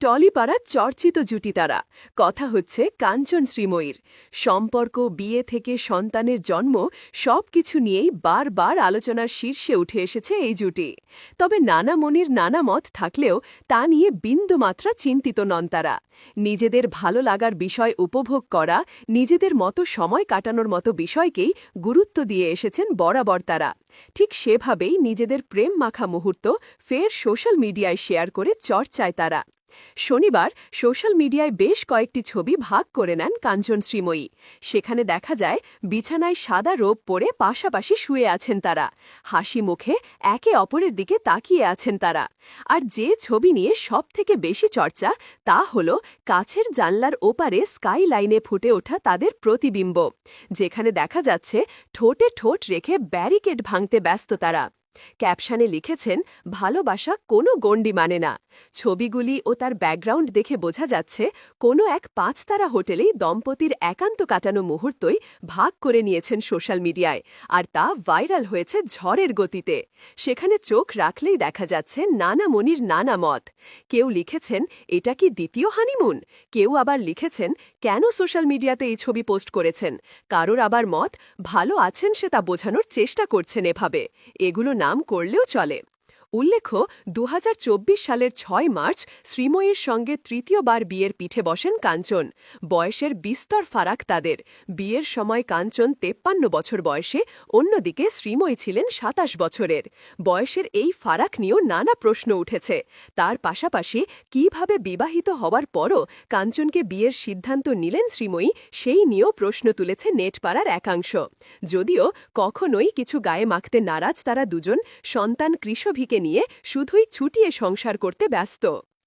টলিপাড়া চর্চিত জুটি তারা। কথা হচ্ছে কাঞ্চন শ্রীময়ীর। সম্পর্ক, বিয়ে থেকে সন্তানের জন্ম সবকিছু নিয়েই বারবার আলোচনার শীর্ষে উঠে এসেছে এই জুটি। তবে নানা মনির নানা মত থাকলেও তা নিয়ে বিন্দুমাত্রা চিন্তিত নন তারা। নিজেদের ভালো লাগার বিষয় উপভোগ করা, নিজেদের মতো সময় কাটানোর মতো বিষয়কেই গুরুত্ব দিয়ে এসেছেন বরাবর তারা। ঠিক সেভাবেই নিজেদের প্রেম মাখা মুহূর্ত ফের সোশ্যাল মিডিয়ায় শেয়ার করে চর্চায় তারা। শনিবার সোশ্যাল মিডিয়ায় বেশ কয়েকটি ছবি ভাগ করে নেন কাঞ্চন শ্রীময়ী। সেখানে দেখা যায়, বিছানায় সাদা রোপ পরে পাশাপাশি শুয়ে আছেন তারা। হাসি মুখে একে অপরের দিকে তাকিয়ে আছেন তারা। আর যে ছবি নিয়ে সবথেকে বেশি চর্চা, তা হল কাছের জানলার ওপারে স্কাই লাইনে ফুটে ওঠা তাদের প্রতিবিম্ব, যেখানে দেখা যাচ্ছে ঠোঁটে ঠোঁট রেখে ব্যারিকেড ভাঙতে ব্যস্ত তারা। ক্যাপশনে লিখেছেন, ভালোবাসা কোনো গণ্ডি মানে না। ছবিগুলি ও তার ব্যাকগ্রাউন্ড দেখে বোঝা যাচ্ছে, কোনো এক পাঁচতারা হোটেলেই দম্পতির একান্ত কাটানো মুহূর্তই ভাগ করে নিয়েছেন সোশ্যাল মিডিয়ায়, আর তা ভাইরাল হয়েছে ঝড়ের গতিতে। সেখানে চোখ রাখলেই দেখা যাচ্ছে নানা মনির নানা মত। কেউ লিখেছেন, এটা কি দ্বিতীয় হানিমুন? কেউ আবার লিখেছেন, কেন সোশ্যাল মিডিয়াতে এই ছবি পোস্ট করেছেন? কারোর আবার মত, ভালো আছেন সে তা বোঝানোর চেষ্টা করছেন এভাবে। এগুলো নাম করলেও চলে। উল্লেখ্য দু হাজার চব্বিশ সালের ছয় মার্চ শ্রীময়ীর সঙ্গে তৃতীয়বার বিয়ের পিঠে বসেন কাঞ্চন। বয়সের বিস্তর ফারাক তাদের। বিয়ের সময় কাঞ্চন তেপ্পান্ন বছর বয়সে, অন্যদিকে শ্রীময়ী ছিলেন সাতাশ বছরের। বয়সের এই ফারাক নিয়েও নানা প্রশ্ন উঠেছে। তার পাশাপাশি কীভাবে বিবাহিত হওয়ার পরও কাঞ্চনকে বিয়ের সিদ্ধান্ত নিলেন শ্রীময়ী, সেই নিয়েও প্রশ্ন তুলেছে নেটপাড়ার একাংশ। যদিও কখনোই কিছু গায়ে মাখতে নারাজ তারা দুজন সন্তান কৃষভিকে নিয়ে শুধুই ছুটিয়ে সংসার করতে ব্যস্ত।